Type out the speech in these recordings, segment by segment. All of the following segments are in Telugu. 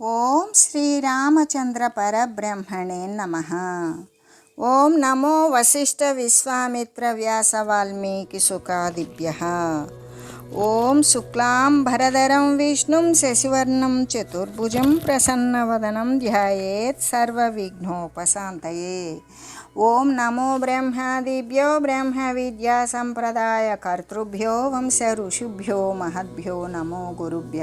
ఓం శ్రీరామచంద్ర పరబ్రహ్మణే నమ ఓం నమో వశిష్ఠ విశ్వామిత్ర వ్యాస వాల్మీకి సుఖాదిభ్య ఓం శుక్లాం భరధరం విష్ణుం శశివర్ణం చతుర్భుజం ప్రసన్నవదనం ధ్యాయేత్ సర్వవిఘ్నోపశాంతయే ఓం నమో బ్రహ్మాదిభ్యో బ్రహ్మ విద్యా సంప్రదాయ కర్తృభ్యో వంశ ఋషిభ్యో మహద్భ్యో నమో గురుభ్య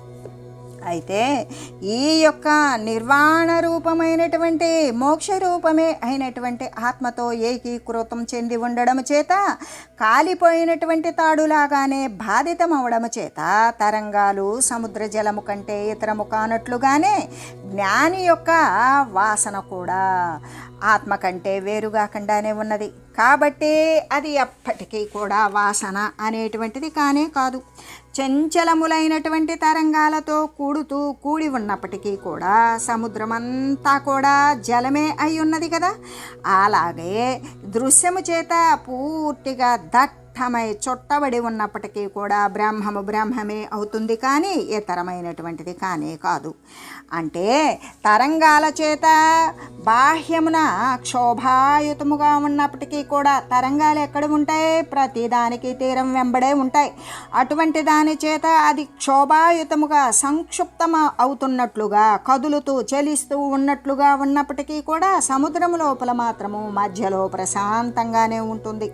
అయితే ఈ యొక్క నిర్వాణ రూపమైనటువంటి మోక్ష రూపమే అయినటువంటి ఆత్మతో ఏకీకృతం చెంది ఉండడం చేత కాలిపోయినటువంటి తాడులాగానే బాధితం అవడం చేత తరంగాలు సముద్ర జలము కంటే ఇతరము కానట్లుగానే జ్ఞాని యొక్క వాసన కూడా ఆత్మ కంటే వేరుగాకుండానే ఉన్నది. కాబట్టి అది ఎప్పటికీ కూడా వాసన అనేటువంటిది కానే కాదు. చంచలములైనటువంటి తరంగాలతో కూడుతూ కూడి ఉన్నప్పటికీ కూడా సముద్రమంతా కూడా జలమే అయి ఉన్నది కదా. అలాగే దృశ్యము చేత పూర్తిగా దట్టమై చుట్టబడి ఉన్నప్పటికీ కూడా బ్రహ్మము బ్రహ్మమే అవుతుంది కానీ ఇతరమైనటువంటిది కానే కాదు. అంటే తరంగాల చేత బాహ్యమున క్షోభాయుతముగా ఉన్నప్పటికీ కూడా తరంగాలు ఎక్కడ ఉంటాయి? ప్రతి దానికి తీరం వెంబడే ఉంటాయి. అటువంటి దాని చేత అది క్షోభాయుతముగా సంక్షుప్తం అవుతున్నట్లుగా కదులుతూ చలిస్తూ ఉన్నట్లుగా ఉన్నప్పటికీ కూడా సముద్రం లోపల మాత్రము మధ్యలో ప్రశాంతంగానే ఉంటుంది.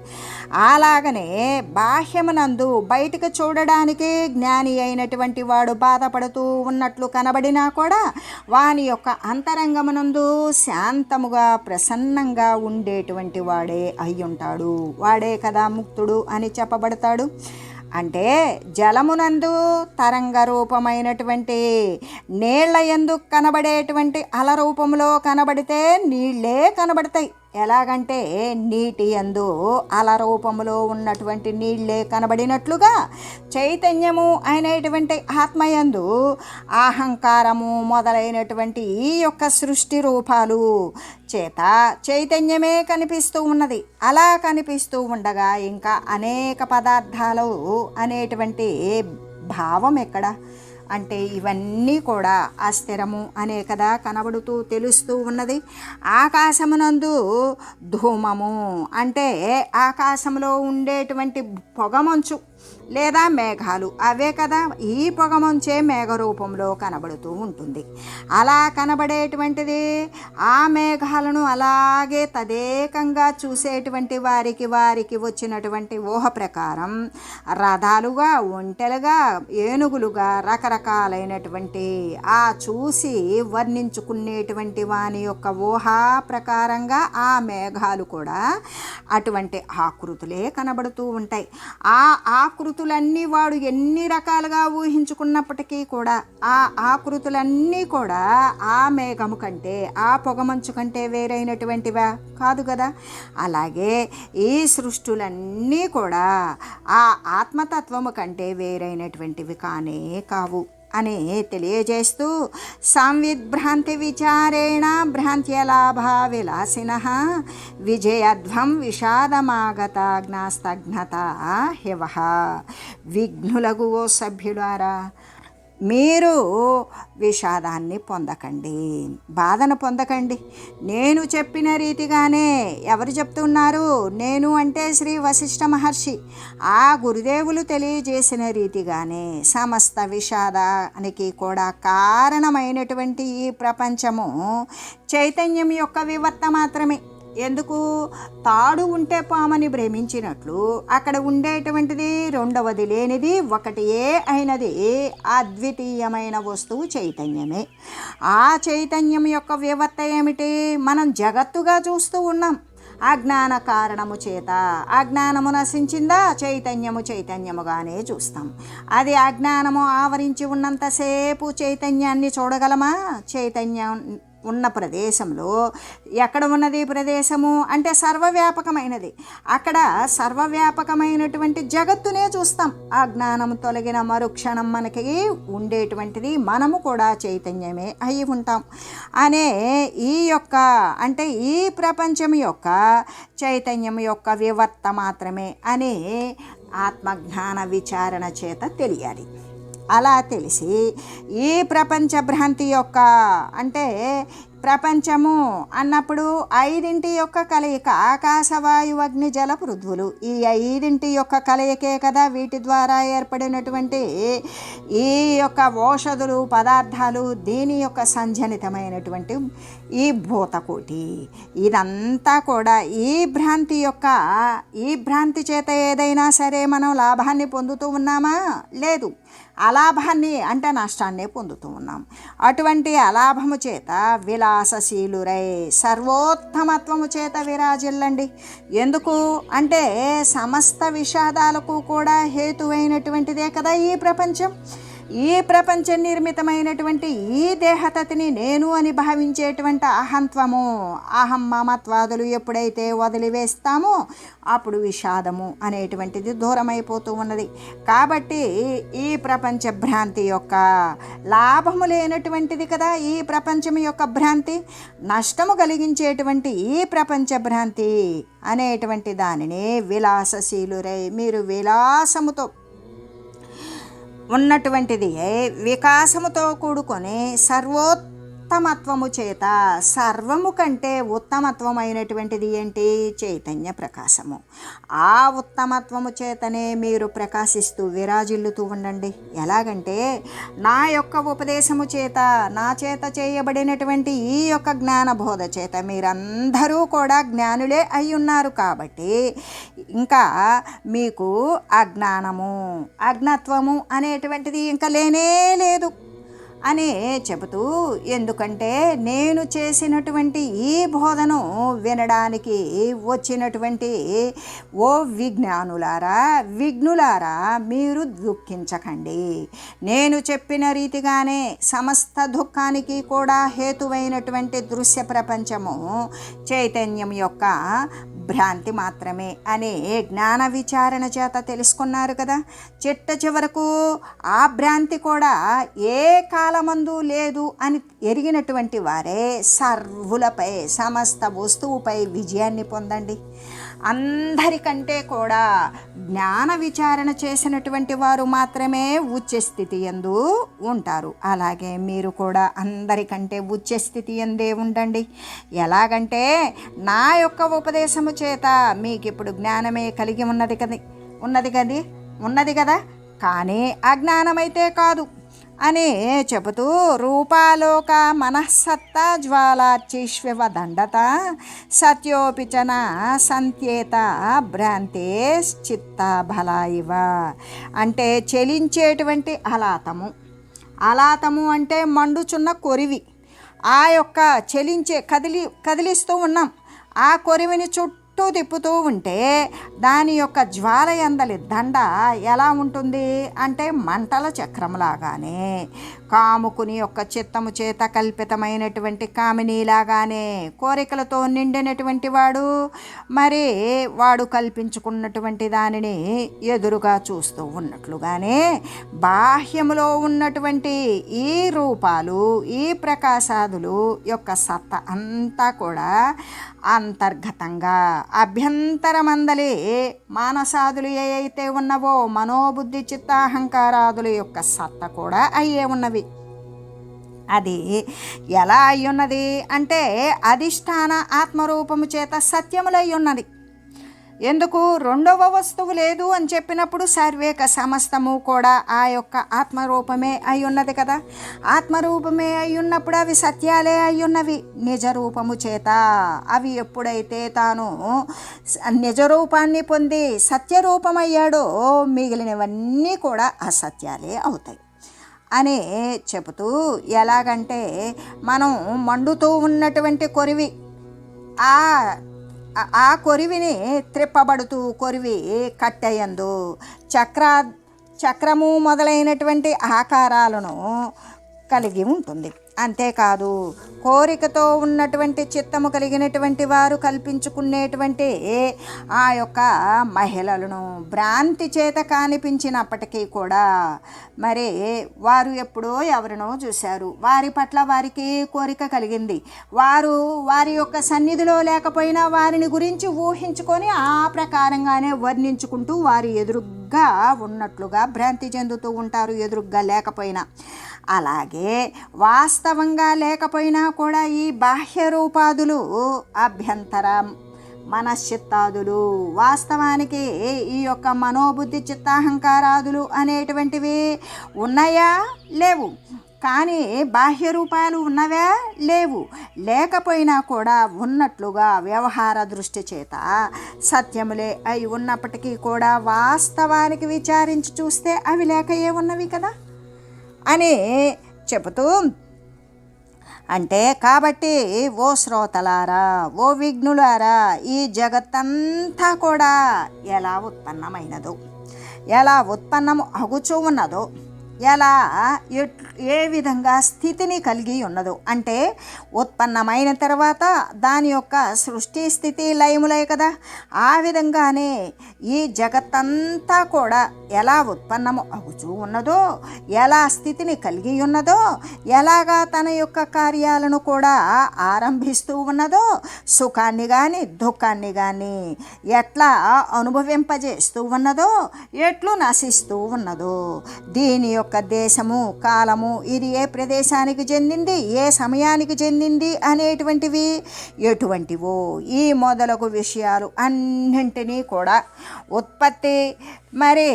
అలాగనే బాహ్యమునందు బయటకు చూడడానికి జ్ఞాని అయినటువంటి వాడు బాధపడుతూ ఉన్నట్లు కనబడినా కూడా వాని యొక్క అంతరంగమునందు శాంతముగా ప్రసన్నంగా ఉండేటువంటి వాడే అయ్యుంటాడు. వాడే కదా ముక్తుడు అని చెప్పబడతాడు. అంటే జలమునందు తరంగ రూపమైనటువంటి నీళ్ళ ఎందు కనబడేటువంటి అల రూపంలో కనబడితే నీళ్ళే కనబడతాయి. ఎలాగంటే నీటి ఎందు అల రూపంలో ఉన్నటువంటి నీళ్ళే కనబడినట్లుగా చైతన్యము అయినటువంటి ఆత్మయందు అహంకారము మొదలైనటువంటి ఈ యొక్క సృష్టి రూపాలు చేత చైతన్యమే కనిపిస్తూ ఉన్నది. అలా కనిపిస్తూ ఉండగా ఇంకా అనేక పదార్థాలు అనేటువంటి భావం ఎక్కడ? అంటే ఇవన్నీ కూడా అస్థిరము అనే కదా కనబడుతూ తెలుస్తూ ఉన్నది. ఆకాశమునందు ధూమము అంటే ఆకాశంలో ఉండేటువంటి పొగమంచు లేదా మేఘాలు. అవే కదా ఈ పొగమంచే మేఘ రూపంలో కనబడుతూ ఉంటుంది. అలా కనబడేటువంటిది ఆ మేఘాలను అలాగే తదేకంగా చూసేటువంటి వారికి వారికి వచ్చినటువంటి ఊహ ప్రకారం రథాలుగా ఒంటెలుగా ఏనుగులుగా రకరకాలైనటువంటి ఆ చూసి వర్ణించుకునేటువంటి వాని యొక్క ఊహ ప్రకారంగా ఆ మేఘాలు కూడా అటువంటి ఆకృతులే కనబడుతూ ఉంటాయి. ఆ ఆకృతులన్నీ వాడు ఎన్ని రకాలుగా ఊహించుకున్నప్పటికీ కూడా ఆ ఆకృతులన్నీ కూడా ఆ మేఘము కంటే ఆ పొగమంచు కంటే వేరైనటువంటివా? కాదు కదా. అలాగే ఈ సృష్టులన్నీ కూడా ఆ ఆత్మతత్వము కంటే వేరైనటువంటివి కానే కావు. అని తెలియజేస్తూ సంవిద్భ్రాంతి విచారేణ భ్రాంత్యలాభ విలాసిన విజయధ్వం విషాదమాగత జ్ఞాస్తఘ్నత హివ. విఘ్నులగు ఓ సభ్యులారా మీరు విషాదాన్ని పొందకండి. బాధను పొందకండి. నేను చెప్పిన రీతిగానే ఎవరు చెప్తున్నారు? నేను అంటే శ్రీ వశిష్ఠ మహర్షి. ఆ గురుదేవులు తెలియజేసిన రీతిగానే సమస్త విషాదానికి కూడా కారణమైనటువంటి ఈ ప్రపంచము చైతన్యం యొక్క వివర్త మాత్రమే. ఎందుకు? తాడు ఉంటే పామని భ్రమించినట్లు అక్కడ ఉండేటువంటిది రెండవది లేనిది ఒకటి ఏ అయినది అద్వితీయమైన వస్తువు చైతన్యమే. ఆ చైతన్యం యొక్క వివర్త ఏమిటి? మనం జగత్తుగా చూస్తూ ఉన్నాం. అజ్ఞాన కారణము చేత అజ్ఞానము నశించిందా? చైతన్యము చైతన్యముగానే చూస్తాం. అది అజ్ఞానము ఆవరించి ఉన్నంతసేపు చైతన్యాన్ని చూడగలమా? చైతన్యం ఉన్న ప్రదేశంలో ఎక్కడ ఉన్నది ప్రదేశము? అంటే సర్వవ్యాపకమైనది. అక్కడ సర్వవ్యాపకమైనటువంటి జగత్తునే చూస్తాం. ఆ జ్ఞానం తొలగిన మరుక్షణం మనకి ఉండేటువంటిది మనము కూడా చైతన్యమే అయి ఉంటాం. అనే ఈ యొక్క అంటే ఈ ప్రపంచం యొక్క చైతన్యం యొక్క వివర్త మాత్రమే అనే ఆత్మజ్ఞాన విచారణ చేత తెలియాలి. అలా తెలిసి ఈ ప్రపంచ భ్రాంతి యొక్క అంటే ప్రపంచము అన్నప్పుడు ఐదింటి యొక్క కలయిక ఆకాశవాయు అగ్ని జల పృథ్వులు. ఈ ఐదింటి యొక్క కలయికే కదా వీటి ద్వారా ఏర్పడినటువంటి ఈ యొక్క ఔషధులు పదార్థాలు దీని యొక్క సంజనితమైనటువంటి ఈ భూతకోటి. ఇదంతా కూడా ఈ భ్రాంతి యొక్క ఈ భ్రాంతి చేత ఏదైనా సరే మనం లాభాన్ని పొందుతూ ఉన్నామా? లేదు. అలాభాన్ని అంటే నష్టాన్నే పొందుతూ ఉన్నాం. అటువంటి అలాభము చేత విలాసశీలురై సర్వోత్తమత్వము చేత విరాజిల్లండి. ఎందుకు? అంటే సమస్త విషాదాలకు కూడా హేతువైనటువంటిదే కదా ఈ ప్రపంచం. ఈ ప్రపంచ నిర్మితమైనటువంటి ఈ దేహతతిని నేను అని భావించేటువంటి అహంత్వము. అహం మమత్వాదులు ఎప్పుడైతే వదిలివేస్తామో అప్పుడు విషాదము అనేటువంటిది దూరమైపోతూ ఉన్నది. కాబట్టి ఈ ప్రపంచ భ్రాంతి యొక్క లాభము లేనటువంటిది కదా ఈ ప్రపంచం యొక్క భ్రాంతి. నష్టము కలిగించేటువంటి ఈ ప్రపంచ భ్రాంతి అనేటువంటి దానిని విలాసశీలురై మీరు విలాసముతో ఉన్నటువంటిది వికాసముతో కూడుకొని ఉత్తమత్వము చేత సర్వము కంటే ఉత్తమత్వమైనటువంటిది ఏంటి? చైతన్య ప్రకాశము. ఆ ఉత్తమత్వము చేతనే మీరు ప్రకాశిస్తూ విరాజిల్లుతూ ఉండండి. ఎలాగంటే నా యొక్క ఉపదేశము చేత నా చేత చేయబడినటువంటి ఈ యొక్క జ్ఞానబోధ చేత మీరందరూ కూడా జ్ఞానులే అయి ఉన్నారు కాబట్టి ఇంకా మీకు అజ్ఞానము అజ్ఞత్వము అనేటువంటిది ఇంకా లేనే లేదు. అని చెబుతూ ఎందుకంటే నేను చేసినటువంటి ఈ బోధను వినడానికి వచ్చినటువంటి ఓ విజ్ఞానులారా విఘ్నులారా మీరు దుఃఖించకండి. నేను చెప్పిన రీతిగానే సమస్త దుఃఖానికి కూడా హేతువైనటువంటి దృశ్య ప్రపంచము చైతన్యం యొక్క భ్రాంతి మాత్రమే అనే జ్ఞాన విచారణ చేత తెలుసుకున్నారు కదా. చిట్ట చివరకు ఆ భ్రాంతి కూడా ఏ సకలమందు లేదు అని ఎరిగినటువంటి వారే సర్వులపై సమస్త వస్తువుపై విజయాన్ని పొందండి. అందరికంటే కూడా జ్ఞాన విచారణ చేసినటువంటి వారు మాత్రమే ఉచ్చ స్థితి ఎందు ఉంటారు. అలాగే మీరు కూడా అందరికంటే ఉచ్చ స్థితి ఎందే ఉండండి. ఎలాగంటే నా యొక్క ఉపదేశము చేత మీకు ఇప్పుడు జ్ఞానమే కలిగి ఉన్నది కదా ఉన్నది కది ఉన్నది కదా? కానీ అజ్ఞానమైతే కాదు. అని చెబుతూ రూపాలోక మనఃసత్తా జ్వాలార్చిష్వ దండత సత్యోపిచన సంత్యేత భ్రాంతే చిత్త బలాయివ. అంటే చెలించేటువంటి అలాతము. అలాతము అంటే మండుచున్న కొరివి. ఆ యొక్క చెలించే కదిలి కదిలిస్తూ ఉన్నాం. ఆ కొరివిని చుట్టూ చుట్టూ తిప్పుతూ ఉంటే దాని యొక్క జ్వాల ఎందలి దండ ఎలా ఉంటుంది? అంటే మంటల చక్రంలాగానే కాముకుని యొక్క చిత్తము చేత కల్పితమైనటువంటి కామినీలాగానే కోరికలతో నిండినటువంటి వాడు మరి వాడు కల్పించుకున్నటువంటి దానిని ఎదురుగా చూస్తూ ఉన్నట్లుగానే బాహ్యములో ఉన్నటువంటి ఈ రూపాలు ఈ ప్రకాశాదులు యొక్క సత్త అంతా కూడా అంతర్గతంగా అభ్యంతరమందలి మానసాదులు ఏ అయితే ఉన్నవో మనోబుద్ధి చిత్తాహంకారాదుల యొక్క సత్త కూడా అయ్యే ఉన్నవి. అది ఎలా అయ్యున్నది అంటే అధిష్టాన ఆత్మరూపము చేత సత్యములై ఉన్నది. ఎందుకు? రెండవ వస్తువు లేదు అని చెప్పినప్పుడు సర్వేక సమస్తము కూడా ఆ యొక్క ఆత్మరూపమే అయి ఉన్నది కదా. ఆత్మరూపమే అయి ఉన్నప్పుడు అవి సత్యాలే అయి ఉన్నవి నిజ రూపము చేత అవి ఎప్పుడైతే తాను నిజ రూపాన్ని పొంది సత్యరూపమయ్యాడో మిగిలినవన్నీ కూడా అసత్యాలే అవుతాయి. అని చెబుతూ ఎలాగంటే మనం మండుతూ ఉన్నటువంటి కొరివి ఆ ఆ కొరివిని త్రిప్పబడుతూ కొరివి కట్టయందు చక్ర చక్రము మొదలైనటువంటి ఆకారాలను కలిగి ఉంటుంది. అంతేకాదు కోరికతో ఉన్నటువంటి చిత్తము కలిగినటువంటి వారు కల్పించుకునేటువంటి ఆ యొక్క మహిళలను భ్రాంతి చేత కానిపించినప్పటికీ కూడా మరి వారు ఎప్పుడో ఎవరినో చూశారు. వారి పట్ల వారికి కోరిక కలిగింది. వారు వారి యొక్క సన్నిధిలో లేకపోయినా వారిని గురించి ఊహించుకొని ఆ ప్రకారంగానే వర్ణించుకుంటూ వారి ఎదురుగా ఉన్నట్లుగా భ్రాంతి చెందుతూ ఉంటారు ఎదురుగ్గా లేకపోయినా. అలాగే వాస్తవంగా లేకపోయినా కూడా ఈ బాహ్య రూపాదులు అభ్యంతరం. మనశ్చిత్తాదులు వాస్తవానికి ఈ యొక్క మనోబుద్ధి చిత్తాహంకారాదులు అనేటువంటివి ఉన్నాయా? లేవు. కానీ బాహ్య రూపాలు ఉన్నవా? లేవు. లేకపోయినా కూడా ఉన్నట్లుగా వ్యవహార దృష్టి చేత సత్యములే అయి ఉన్నప్పటికీ కూడా వాస్తవానికి విచారించి చూస్తే అవి లేక ఏ ఉన్నవి కదా? అని చెబుతూ అంటే కాబట్టి ఓ శ్రోతలారా ఓ విఘ్నులారా ఈ జగత్తంతా కూడా ఎలా ఉత్పన్నమైనదో ఎలా ఉత్పన్నము అగుచూ ఉన్నదో ఎలా? ఎట్ ఏ విధంగా స్థితిని కలిగి ఉన్నదో. అంటే ఉత్పన్నమైన తర్వాత దాని యొక్క సృష్టి స్థితి లయములే కదా. ఆ విధంగానే ఈ జగత్తంతా కూడా ఎలా ఉత్పన్నము అగుచూ ఉన్నదో ఎలా స్థితిని కలిగి ఉన్నదో ఎలాగా తన యొక్క కార్యాలను కూడా ఆరంభిస్తూ ఉన్నదో సుఖాన్ని కానీ దుఃఖాన్ని కానీ ఎట్లా అనుభవింపజేస్తూ ఉన్నదో ఎట్లు నశిస్తూ ఉన్నదో దీని యొక్క దేశము కాలము ఇది ఏ ప్రదేశానికి చెందింది ఏ సమయానికి చెందింది అనేటువంటివి ఎటువంటివో ఈ మొదలగు విషయాలు అన్నింటినీ కూడా ఉత్పత్తి మరి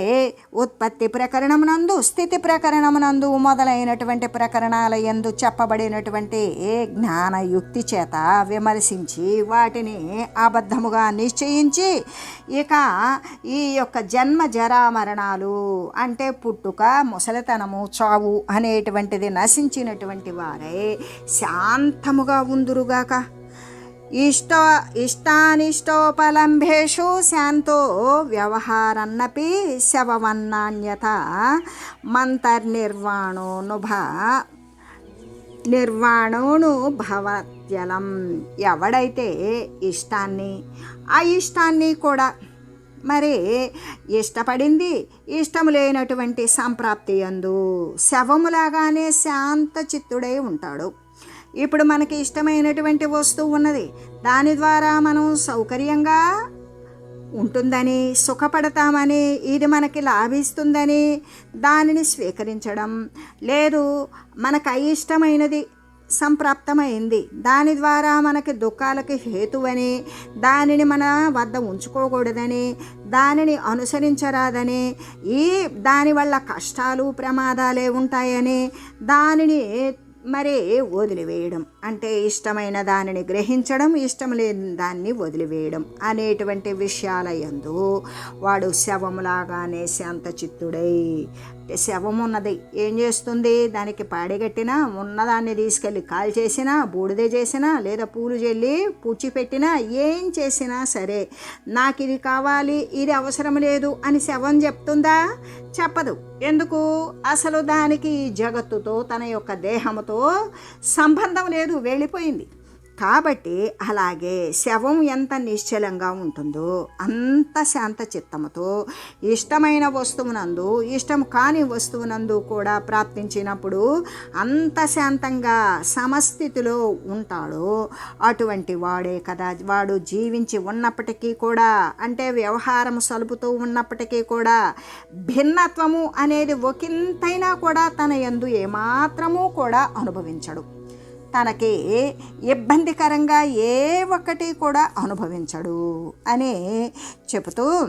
ఉత్పత్తి ప్రకరణమునందు స్థితి ప్రకరణమునందు మొదలైనటువంటి ప్రకరణాల ఎందు చెప్పబడినటువంటి జ్ఞానయుక్తి చేత విమర్శించి వాటిని అబద్ధముగా నిశ్చయించి ఇక ఈ యొక్క జన్మ జరా మరణాలు అంటే పుట్టుక ముసలి ముసలితనము చావు అనేటువంటిది నశించినటువంటి వారే. శాంతముగా ఉందురుగాక ఇష్ట ఇష్టానిష్టోపలంభేషు శాంతో వ్యవహారన్నపి శవవన్నాన్యత మంతర్నిర్వాణోనుభ నిర్వాణోను భవత్యలం. ఎవడైతే ఇష్టాన్ని ఆ ఇష్టాన్ని కూడా మరి ఇష్టపడింది ఇష్టం లేనటువంటి సంప్రాప్తి అందు శవములాగానే శాంత చిత్తుడై ఉంటాడు. ఇప్పుడు మనకి ఇష్టమైనటువంటి వస్తువు ఉన్నది దాని ద్వారా మనం సౌకర్యంగా ఉంటుందని సుఖపడతామని ఇది మనకి లాభిస్తుందని దానిని స్వీకరించడం. లేదు మనకు అయిష్టమైనది సంప్రాప్తమైంది. దాని ద్వారా మనకి దుఃఖాలకి హేతువని దానిని మన వద్ద ఉంచుకోకూడదని దానిని అనుసరించరాదని ఈ దానివల్ల కష్టాలు ప్రమాదాలే ఉంటాయని దానిని మరి వదిలివేయడం. అంటే ఇష్టమైన దానిని గ్రహించడం ఇష్టం లేని దాన్ని వదిలివేయడం అనేటువంటి విషయాల ఎందు వాడు శవములాగానే శాంత చిత్తుడై శవం ఉన్నది. ఏం చేస్తుంది? దానికి పాడిగట్టినా ఉన్నదాన్ని తీసుకెళ్ళి కాల్ చేసినా బూడిద చేసినా లేదా పూలు చెల్లి పూడ్చిపెట్టినా ఏం చేసినా సరే నాకు ఇది కావాలి ఇది అవసరం లేదు అని శవం చెప్తుందా? చెప్పదు. ఎందుకు? అసలు దానికి జగత్తుతో తన యొక్క దేహముతో సంబంధం లేదు వెళ్ళిపోయింది. కాబట్టి అలాగే శవం ఎంత నిశ్చలంగా ఉంటుందో అంత శాంత చిత్తముతో ఇష్టమైన వస్తువునందు ఇష్టం కాని వస్తువునందు కూడా ప్రాప్తించినప్పుడు అంత శాంతంగా సమస్థితిలో ఉంటాడో అటువంటి వాడే కదా. వాడు జీవించి ఉన్నప్పటికీ కూడా అంటే వ్యవహారం సలుపుతూ ఉన్నప్పటికీ కూడా భిన్నత్వము అనేది ఒకంతైనా కూడా తన యందు ఏమాత్రము కూడా అనుభవించడు. తనకి ఇబ్బందికరంగా ఏ ఒక్కటి కూడా అనుభవించడు. అని చెబుతూ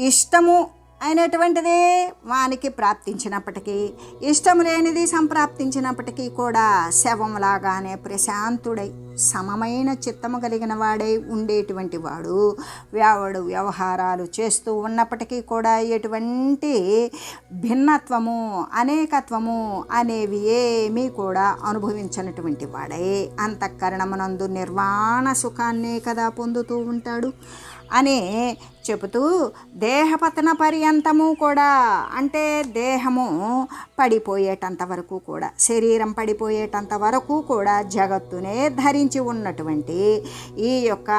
ఇష్టము అయినటువంటిదే వానికి ప్రాప్తించినప్పటికీ ఇష్టం లేనిది సంప్రాప్తించినప్పటికీ కూడా శవంలాగానే ప్రశాంతుడై సమమైన చిత్తము కలిగిన వాడై ఉండేటువంటి వాడు వ్యావడు వ్యవహారాలు చేస్తూ ఉన్నప్పటికీ కూడా ఎటువంటి భిన్నత్వము అనేకత్వము అనేవి ఏమీ కూడా అనుభవించినటువంటి వాడై. అంతఃకరణమునందు నిర్వాణ సుఖాన్నే కదా పొందుతూ ఉంటాడు. అనే చెబుతూ దేహపతన పర్యంతము కూడా అంటే దేహము పడిపోయేటంత వరకు కూడా శరీరం పడిపోయేటంత వరకు కూడా జగత్తునే ధరించి ఉన్నటువంటి ఈ యొక్క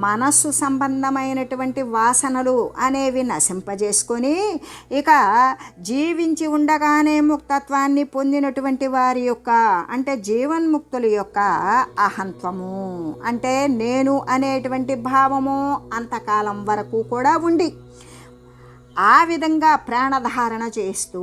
మనస్సు సంబంధమైనటువంటి వాసనలు అనేవి నశింపజేసుకొని ఇక జీవించి ఉండగానే ముక్తత్వాన్ని పొందినటువంటి వారి యొక్క అంటే జీవన్ముక్తుల యొక్క అహంత్వము. అంటే నేను అనేటువంటి భావము అంతకాలం వరకు కూడా ఉండి ఆ విధంగా ప్రాణధారణ చేస్తూ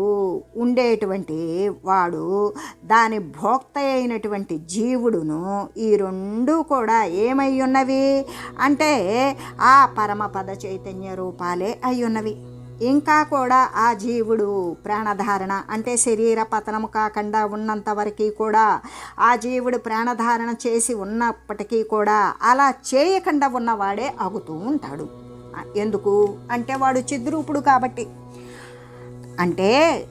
ఉండేటువంటి వాడు దాని భోక్త అయినటువంటి జీవుడును ఈ రెండు కూడా ఏమై ఉన్నవి? అంటే ఆ పరమపద చైతన్య రూపాలే అయి ఉన్నవి. ఇంకా కూడా ఆ జీవుడు ప్రాణధారణ అంటే శరీర పతనము కాకుండా ఉన్నంత వరకు కూడా ఆ జీవుడు ప్రాణధారణ చేసి ఉన్నప్పటికీ కూడా అలా చేయకుండా ఉన్నవాడే అగుతూ ఉంటాడు. ఎందుకు? అంటే వాడు చిద్రూపుడు కాబట్టి. అంటే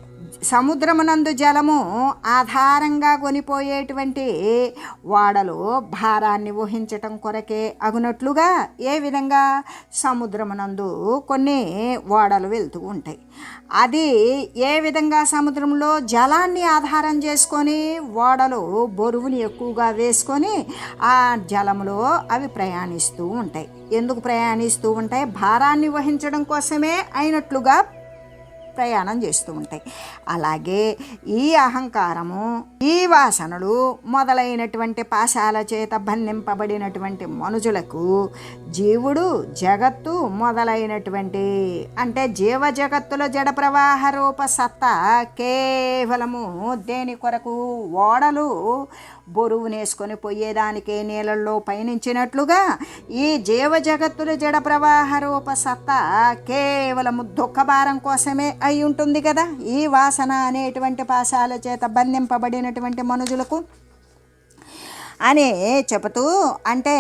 సముద్రమునందు జలము ఆధారంగా కొనిపోయేటువంటి వాడలో భారాన్ని ఊహించటం కొరకే అగునట్లుగా ఏ విధంగా? సముద్రమునందు కొన్ని ఓడలు వెళ్తూ ఉంటాయి. అది ఏ విధంగా సముద్రంలో జలాన్ని ఆధారం చేసుకొని ఓడలు బరువుని ఎక్కువగా వేసుకొని ఆ జలంలో అవి ప్రయాణిస్తూ ఉంటాయి. ఎందుకు ప్రయాణిస్తూ ఉంటాయి? భారాన్ని వహించడం కోసమే అయినట్లుగా ప్రయాణం చేస్తూ ఉంటాయి. అలాగే ఈ అహంకారము ఈ వాసనలు మొదలైనటువంటి పాశాల చేత బంధింపబడినటువంటి మనుషులకు జీవుడు జగత్తు మొదలైనటువంటి అంటే జీవ జగత్తుల జడ ప్రవాహ రూప సత్తా కేవలము దేని కొరకు? ఓడలు బరువునేసుకొని పోయేదానికే నీళ్ళల్లో పయనించినట్లుగా ఈ జీవ జగత్తుల జడ ప్రవాహ రూప సత్తా కేవలము దుఃఖభారం కోసమే అయి ఉంటుంది కదా. ఈ వాసన అనేటువంటి పాశాల చేత బంధింపబడినటువంటి మనుజులకు అని చెబుతూ అంటే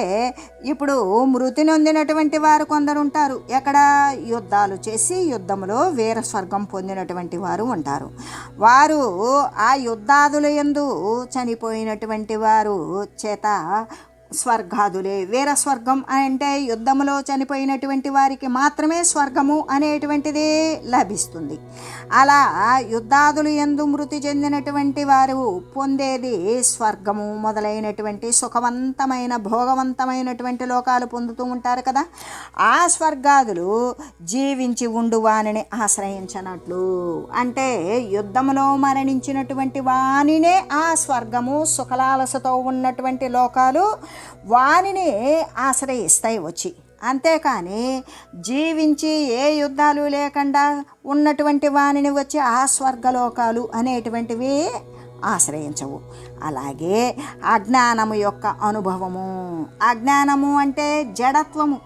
ఇప్పుడు మృతి నొందినటువంటి వారు కొందరు ఉంటారు. ఎక్కడ? యుద్ధాలు చేసి యుద్ధంలో వీర స్వర్గం పొందినటువంటి వారు ఉంటారు. వారు ఆ యుద్ధాదుల ఎందు చనిపోయినటువంటి వారు చేత స్వర్గాదులే. వీర స్వర్గం అంటే యుద్ధములో చనిపోయినటువంటి వారికి మాత్రమే స్వర్గము అనేటువంటిది లభిస్తుంది. అలా యుద్ధాదులు ఎందు మృతి చెందినటువంటి వారు పొందేది స్వర్గము మొదలైనటువంటి సుఖవంతమైన భోగవంతమైనటువంటి లోకాలు పొందుతూ ఉంటారు కదా. ఆ స్వర్గాదులు జీవించి ఉండు వానిని ఆశ్రయించనట్లు. అంటే యుద్ధములో మరణించినటువంటి వానినే ఆ స్వర్గము సుఖలాలసతో ఉన్నటువంటి లోకాలు వానిని ఆశ్రయిస్తాయి వచ్చి. అంతేకాని జీవించి ఏ యుద్ధాలు లేకుండా ఉన్నటువంటి వానిని వచ్చి ఆ స్వర్గలోకాలు అనేటువంటివి ఆశ్రయించవు. అలాగే అజ్ఞానము యొక్క అనుభవము. అజ్ఞానము అంటే జడత్వము.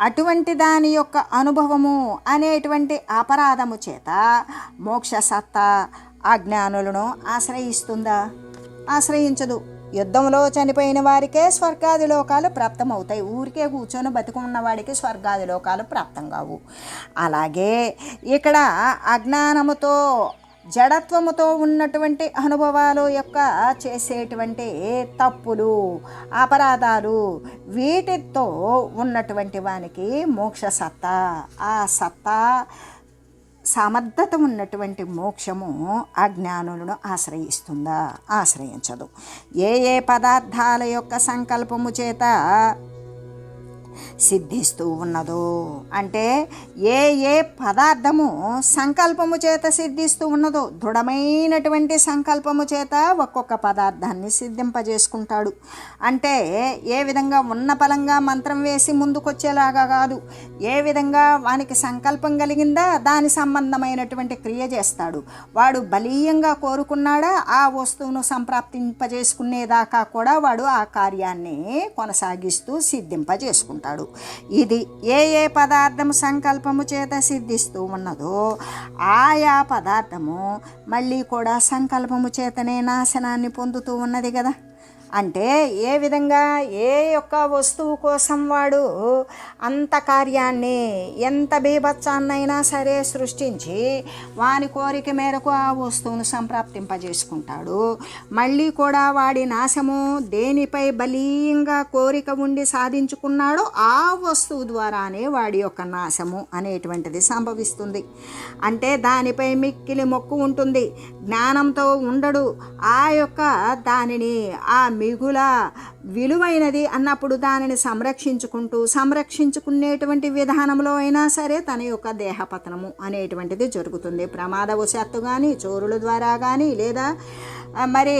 అటువంటి దాని యొక్క అనుభవము అనేటువంటి అపరాధము చేత మోక్ష సత్తా అజ్ఞానులను ఆశ్రయిస్తుందా? ఆశ్రయించదు. యుద్ధంలో చనిపోయిన వారికే స్వర్గాది లోకాలు ప్రాప్తమవుతాయి. ఊరికే కూర్చొని బతికున్న వాడికి స్వర్గాది లోకాలు ప్రాప్తం కావు అలాగే ఇక్కడ అజ్ఞానముతో జడత్వముతో ఉన్నటువంటి అనుభవాలు యొక్క చేసేటువంటి తప్పులు అపరాధాలు వీటితో ఉన్నటువంటి వానికి మోక్ష సత్తా. ఆ సత్తా సమర్థత ఉన్నటువంటి మోక్షము అజ్ఞానులను ఆశ్రయిస్తుందా? ఆశ్రయించదు. ఏ ఏ పదార్థాల యొక్క సంకల్పము చేత సిద్ధిస్తూ ఉన్నదో. అంటే ఏ ఏ పదార్థము సంకల్పము చేత సిద్ధిస్తూ ఉన్నదో దృఢమైనటువంటి సంకల్పము చేత ఒక్కొక్క పదార్థాన్ని సిద్ధింపజేసుకుంటాడు. అంటే ఏ విధంగా ఉన్న పలంగా మంత్రం వేసి ముందుకొచ్చేలాగా కాదు. ఏ విధంగా వానికి సంకల్పం కలిగిందా దాని సంబంధమైనటువంటి క్రియ చేస్తాడు. వాడు బలీయంగా కోరుకున్నాడా ఆ వస్తువును సంప్రాప్తింపజేసుకునేదాకా కూడా వాడు ఆ కార్యాన్ని కొనసాగిస్తూ సిద్ధింపజేసుకుంటాడు. ఇది ఏ ఏ పదార్థము సంకల్పము చేత సిద్ధిస్తూ ఉన్నదో ఆయా పదార్థము మళ్ళీ కూడా సంకల్పము చేతనే నాశనాన్ని పొందుతూ ఉన్నది కదా. అంటే ఏ విధంగా ఏ యొక్క వస్తువు కోసం వాడు అంత కార్యాన్ని ఎంత బీభత్సాన్నైనా సరే సృష్టించి వాని కోరిక మేరకు ఆ వస్తువును సంప్రాప్తింపజేసుకుంటాడు. మళ్ళీ కూడా వాడి నాశము దేనిపై బలీయంగా కోరిక ఉండి సాధించుకున్నాడో ఆ వస్తువు ద్వారానే వాడి యొక్క నాశము అనేటువంటిది సంభవిస్తుంది. అంటే దానిపై మిక్కిలి మొక్కు ఉంటుంది జ్ఞానంతో ఉండడు. ఆ యొక్క దానిని ఆ మిగుల విలువైనది అన్నప్పుడు దానిని సంరక్షించుకుంటూ సంరక్షించుకునేటువంటి విధానంలో అయినా సరే తన యొక్క దేహపతనము అనేటువంటిది జరుగుతుంది. ప్రమాదవశాత్తు కానీ చోరుల ద్వారా కానీ లేదా మరి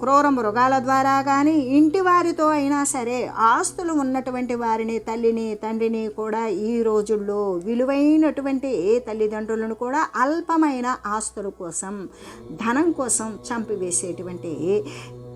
క్రూర మృగాల ద్వారా కానీ ఇంటి వారితో అయినా సరే ఆస్తులు ఉన్నటువంటి వారిని తల్లిని తండ్రిని కూడా ఈ రోజుల్లో విలువైనటువంటి తల్లిదండ్రులను కూడా అల్పమైన ఆస్తుల కోసం ధనం కోసం చంపివేసేటువంటి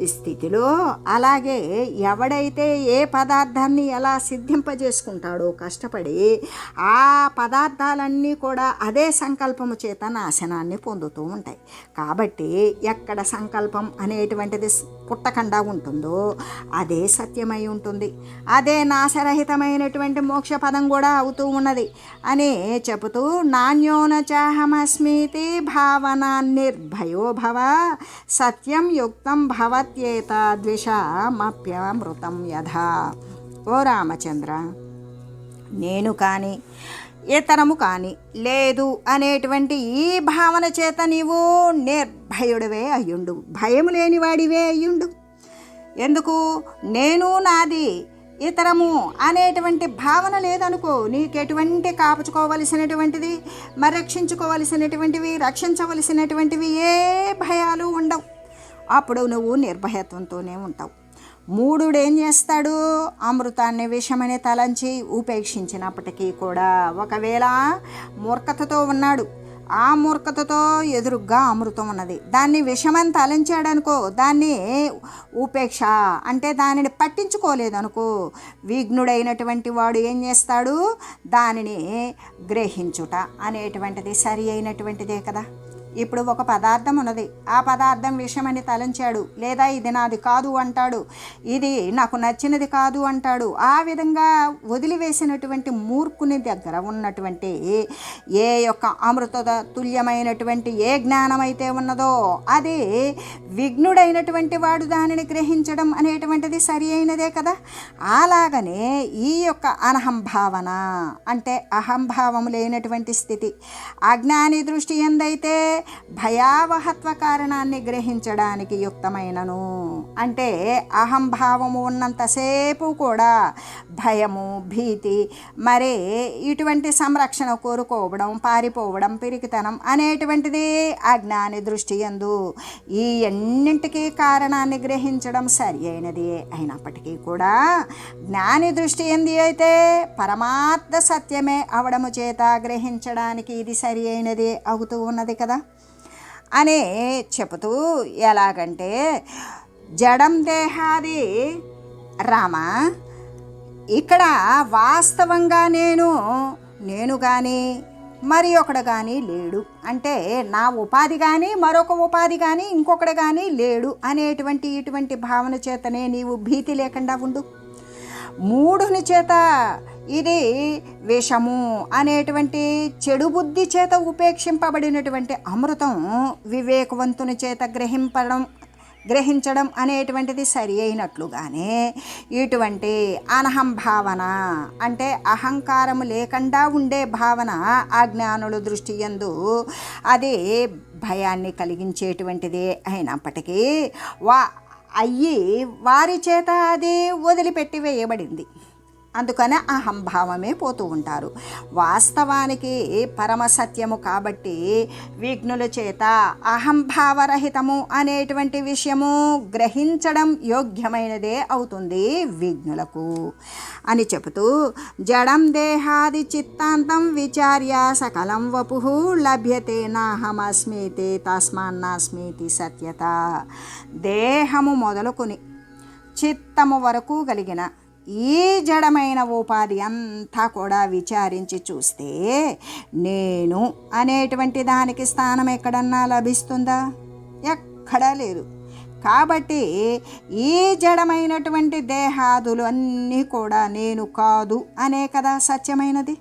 స్థితిలో అలాగే ఎవడైతే ఏ పదార్థాన్ని ఎలా సిద్ధింపజేసుకుంటాడో కష్టపడి ఆ పదార్థాలన్నీ కూడా అదే సంకల్పము చేత నాశనాన్ని పొందుతూ ఉంటాయి. కాబట్టి ఎక్కడ సంకల్పం అనేటువంటిది పుట్టకుండా ఉంటుందో అదే సత్యమై ఉంటుంది. అదే నాశరహితమైనటువంటి మోక్ష పదం కూడా అవుతూ ఉన్నది అని చెబుతూ నాణ్యోన భావనా భావన నిర్భయో భవ సత్యం యుక్తం భవ ద్విషమప్యమృతం యథా ఓ రామచంద్ర నేను కానీ ఇతరము కానీ లేదు అనేటువంటి ఈ భావన చేత నీవు నిర్భయుడివే అయ్యుండు భయం లేనివాడివే అయ్యుండు. ఎందుకు? నేను నాది ఇతరము అనేటువంటి భావన లేదనుకో నీకు ఎటువంటి కాపుచుకోవలసినటువంటిది మరి రక్షించుకోవలసినటువంటివి రక్షించవలసినటువంటివి ఏ భయాలు ఉండవు. అప్పుడు నువ్వు నిర్భయత్వంతోనే ఉంటావు. మూడుడు ఏం చేస్తాడు? అమృతాన్ని విషమని తలంచి ఉపేక్షించినప్పటికీ కూడా ఒకవేళ మూర్ఖతతో ఉన్నాడు ఆ మూర్ఖతతో ఎదురుగ్గా అమృతం ఉన్నది. దాన్ని విషమని తలంచాడనుకో దాన్ని ఉపేక్ష అంటే దానిని పట్టించుకోలేదనుకో విఘ్నుడైనటువంటి వాడు ఏం చేస్తాడు? దానిని గ్రహించుట అనేటువంటిది సరి అయినటువంటిదే కదా. ఇప్పుడు ఒక పదార్థం ఉన్నది. ఆ పదార్థం విషమని తలంచాడు. లేదా ఇది నాది కాదు అంటాడు. ఇది నాకు నచ్చినది కాదు అంటాడు. ఆ విధంగా వదిలివేసినటువంటి మూర్ఖుని దగ్గర ఉన్నటువంటి ఏ యొక్క అమృత తుల్యమైనటువంటి ఏ జ్ఞానం అయితే ఉన్నదో అది విఘ్నుడైనటువంటి వాడు దానిని గ్రహించడం అనేటువంటిది సరి అయినదే కదా? అలాగనే ఈ యొక్క అనహంభావన అంటే అహంభావం లేనటువంటి స్థితి. అజ్ఞాని దృష్టి ఎందైతే భయావహత్వ కారణాన్ని గ్రహించడానికి యుక్తమైనను. అంటే అహంభావము ఉన్నంతసేపు కూడా భయము భీతి మరి ఇటువంటి సంరక్షణ కోరుకోవడం పారిపోవడం పిరికితనం అనేటువంటిది అజ్ఞాని దృష్టి ఎందు ఈ ఎన్నింటికీ కారణాన్ని గ్రహించడం సరి అయినది అయినప్పటికీ కూడా జ్ఞాని దృష్టి ఎందు అయితే పరమార్థ సత్యమే అవడము చేత గ్రహించడానికి ఇది సరి అయినది అవుతూ ఉన్నది కదా. అనే చెబుతూ ఎలాగంటే జడం దేహాది రామ ఇక్కడ వాస్తవంగా నేను నేను కానీ మరి ఒకడు కానీ లేడు. అంటే నా ఉపాధి కానీ మరొక ఉపాధి కానీ ఇంకొకడు కానీ లేడు అనేటువంటి ఇటువంటి భావన చేతనే నీవు భీతి లేకుండా ఉండు. మూడుని చేత ఇది విషము అనేటువంటి చెడు బుద్ధి చేత ఉపేక్షింపబడినటువంటి అమృతం వివేకవంతుని చేత గ్రహింపడం గ్రహించడం అనేటువంటిది సరి అయినట్లుగానే ఇటువంటి అనహం భావన అంటే అహంకారము లేకుండా ఉండే భావన అజ్ఞానుల దృష్టి ఎందు అది భయాన్ని కలిగించేటువంటిది అయినప్పటికీ వా అయ్యి వారి చేత అది వదిలిపెట్టి వేయబడింది. అందుకనే అహంభావమే పోతూ ఉంటారు. వాస్తవానికి పరమ సత్యము కాబట్టి విఘ్నుల చేత అహంభావరహితము అనేటువంటి విషయము గ్రహించడం యోగ్యమైనదే అవుతుంది విఘ్నులకు. అని చెబుతూ జడం దేహాది చిత్తాంతం విచార్య సకలం వపు లభ్యతే నాహమస్మితి తస్మాన్నాస్మితి సత్యత. దేహము మొదలుకొని చిత్తము వరకు కలిగిన ఈ జడమైన ఉపాధి అంతా కూడా విచారించి చూస్తే నేను అనేటువంటి దానికి స్థానం ఎక్కడన్నా లభిస్తుందా? ఎక్కడా లేదు. కాబట్టి ఈ జడమైనటువంటి దేహాదులు అన్నీ కూడా నేను కాదు అనే కదా సత్యమైనది.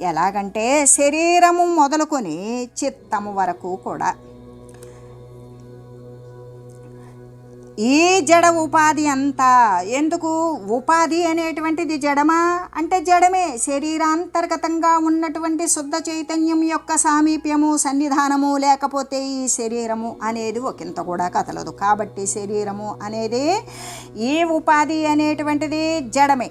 ఎలాగంటే శరీరము మొదలుకొని చిత్తము వరకు కూడా ఈ జడ ఉపాధి అంతా ఎందుకు? ఉపాధి అనేటువంటిది జడమా? అంటే జడమే శరీరాంతర్గతంగా ఉన్నటువంటి శుద్ధ చైతన్యం యొక్క సామీప్యము సన్నిధానము లేకపోతే ఈ శరీరము అనేది ఒకంత కూడా కదలదు. కాబట్టి శరీరము అనేది ఈ ఉపాధి అనేటువంటిది జడమే.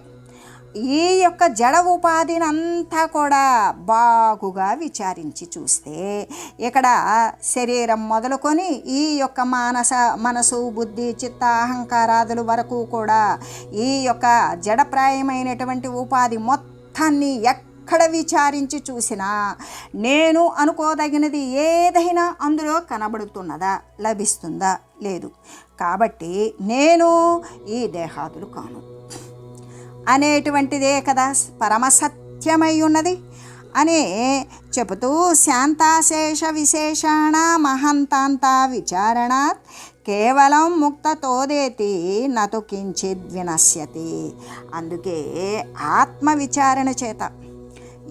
ఈ యొక్క జడ ఉపాధిని అంతా కూడా బాగుగా విచారించి చూస్తే ఇక్కడ శరీరం మొదలుకొని ఈ యొక్క మానస మనసు బుద్ధి చిత్త అహంకారాదుల వరకు కూడా ఈ యొక్క జడప్రాయమైనటువంటి ఉపాధి మొత్తాన్ని ఎక్కడ విచారించి చూసినా నేను అనుకోదగినది ఏదైనా అందులో కనబడుతున్నదా లభిస్తుందా లేదు. కాబట్టి నేను ఈ దేహాదులు కాను. అనేటువంటిదే కదా. పరమసత్యమై ఉన్నది అనే చెబుతూ శాంతాశేష విశేషాణ మహంతాంత విచారణ కేవలం ముక్తతోదేతి నతు కించిద్ వినశ్యతి. అందుకే ఆత్మ విచారణ చేత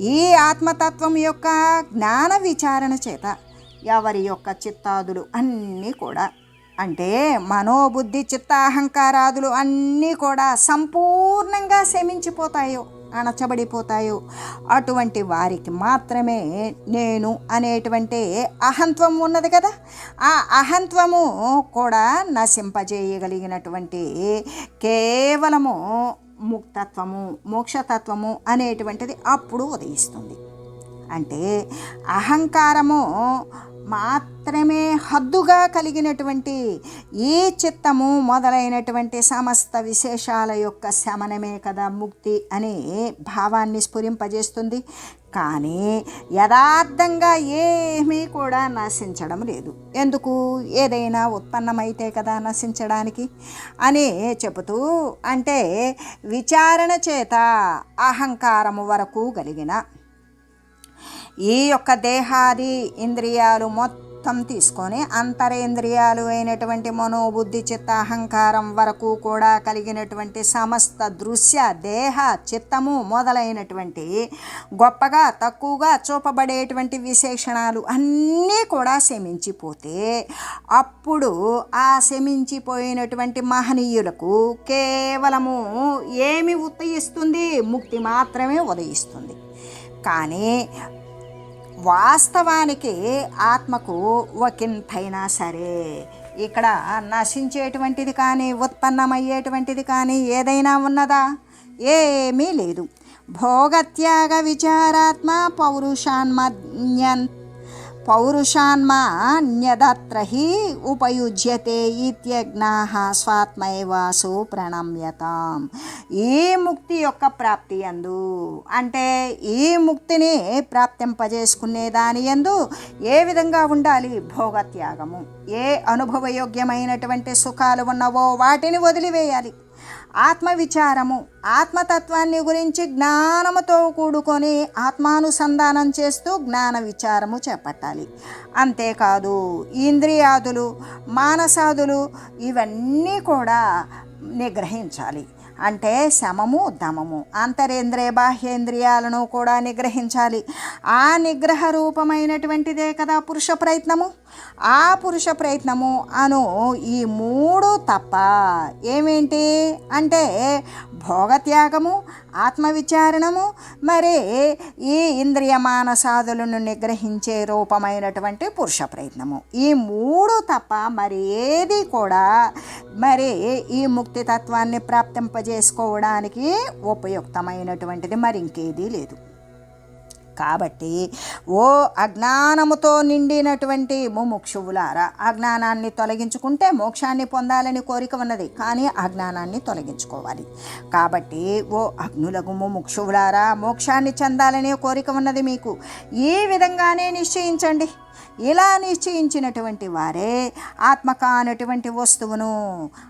ఈ ఆత్మతత్వం యొక్క జ్ఞాన విచారణ చేత ఎవరి యొక్క చిత్తాదులు అన్నీ కూడా అంటే మనోబుద్ధి చిత్తాహంకారాదులు అన్నీ కూడా సంపూర్ణంగా శమించిపోతాయో అణచబడిపోతాయో. అటువంటి వారికి మాత్రమే నేను అనేటువంటి అహంత్వం ఉన్నది కదా. ఆ అహంత్వము కూడా నశింపజేయగలిగినటువంటి కేవలము ముక్తత్వము మోక్షతత్వము అనేటువంటిది అప్పుడు ఉదయిస్తుంది. అంటే అహంకారము మాత్రమే హద్దుగా కలిగినటువంటి ఈ చిత్తము మొదలైనటువంటి సమస్త విశేషాల యొక్క శమనమే కదా ముక్తి అనే భావాన్ని స్ఫురింపజేస్తుంది. కానీ యథార్థంగా ఏమీ కూడా నశించడం లేదు. ఎందుకు? ఏదైనా ఉత్పన్నమైతే కదా నశించడానికి? అని చెబుతూ అంటే విచారణ చేత అహంకారము వరకు కలిగిన ఈ యొక్క దేహాది ఇంద్రియాలు మొత్తం తీసుకొని అంతరేంద్రియాలు అయినటువంటి మనోబుద్ధి చిత్త అహంకారం వరకు కూడా కలిగినటువంటి సమస్త దృశ్య దేహ చిత్తము మొదలైనటువంటి గొప్పగా తక్కువగా చూపబడేటువంటి విశేషణాలు అన్నీ కూడా శమించిపోతే అప్పుడు ఆ శమించిపోయినటువంటి మహనీయులకు కేవలము ఏమి ఉదయిస్తుంది ముక్తి మాత్రమే ఉదయిస్తుంది. కానీ వాస్తవానికి ఆత్మకు ఒకంతైనా సరే. ఇక్కడ నశించేటువంటిది కానీ ఉత్పన్నమయ్యేటువంటిది కానీ ఏదైనా ఉన్నదా? ఏమీ లేదు. భోగత్యాగ విచారాత్మ పౌరుషాన్మన్యంత పౌరుషాన్మాన్యదత్ర హి ఉపయుజ్యతే ఇత్యజ్ఞా స్వాత్మైవాసు ప్రణమ్యతాం ఈ ముక్తి యొక్క ప్రాప్తి ఎందు అంటే ఈ ముక్తిని ప్రాప్తింపజేసుకునే దాని యందు ఏ విధంగా ఉండాలి? భోగత్యాగము. ఏ అనుభవయోగ్యమైనటువంటి సుఖాలు ఉన్నవో వాటిని వదిలివేయాలి. ఆత్మవిచారము ఆత్మతత్వాన్ని గురించి జ్ఞానముతో కూడుకొని ఆత్మానుసంధానం చేస్తూ జ్ఞాన విచారము చేపట్టాలి. అంతేకాదు ఇంద్రియాదులు మానసాదులు ఇవన్నీ కూడా నిగ్రహించాలి. అంటే శమము దమము అంతరేంద్రియ బాహ్యేంద్రియాలను కూడా నిగ్రహించాలి. ఆ నిగ్రహ రూపమైనటువంటిదే కదా పురుష ప్రయత్నము? ఆ పురుష ప్రయత్నము అను ఈ మూడు తప్ప ఏమేంటి? అంటే భోగత్యాగము ఆత్మవిచారణము మరి ఈ ఇంద్రియ మానసాదులను నిగ్రహించే రూపమైనటువంటి పురుష ప్రయత్నము. ఈ మూడు తప్ప మరి ఏది కూడా మరి ఈ ముక్తి తత్వాన్ని ప్రాప్తింపజేసుకోవడానికి ఉపయుక్తమైనటువంటిది మరి ఇంకేదీ లేదు. కాబట్టి ఓ అజ్ఞానముతో నిండినటువంటి ముముక్షువులారా అజ్ఞానాన్ని తొలగించుకుంటే మోక్షాన్ని పొందాలని కోరిక ఉన్నది కానీ అజ్ఞానాన్ని తొలగించుకోవాలి. కాబట్టి ఓ అగ్నులకు ముముక్షువులారా మోక్షాన్ని చెందాలనే కోరిక ఉన్నది మీకు. ఈ విధంగానే నిశ్చయించండి. ఇలా నిశ్చయించినటువంటి వారే ఆత్మ కానటువంటి వస్తువును.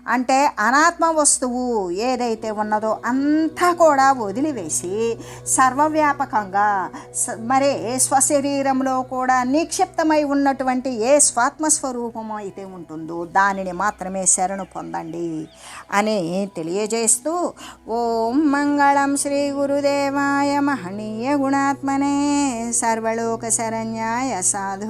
అంటే అనాత్మ వస్తువు ఏదైతే ఉన్నదో అంతా కూడా వదిలివేసి సర్వవ్యాపకంగా మరే స్వశరీరంలో కూడా నిక్షిప్తమై ఉన్నటువంటి ఏ స్వాత్మస్వరూపం అయితే ఉంటుందో దానిని మాత్రమే శరణు పొందండి అని తెలియజేస్తూ ఓం మంగళం శ్రీ గురుదేవాయ మహనీయ గుణాత్మనే సర్వలోక శరణ్యాయ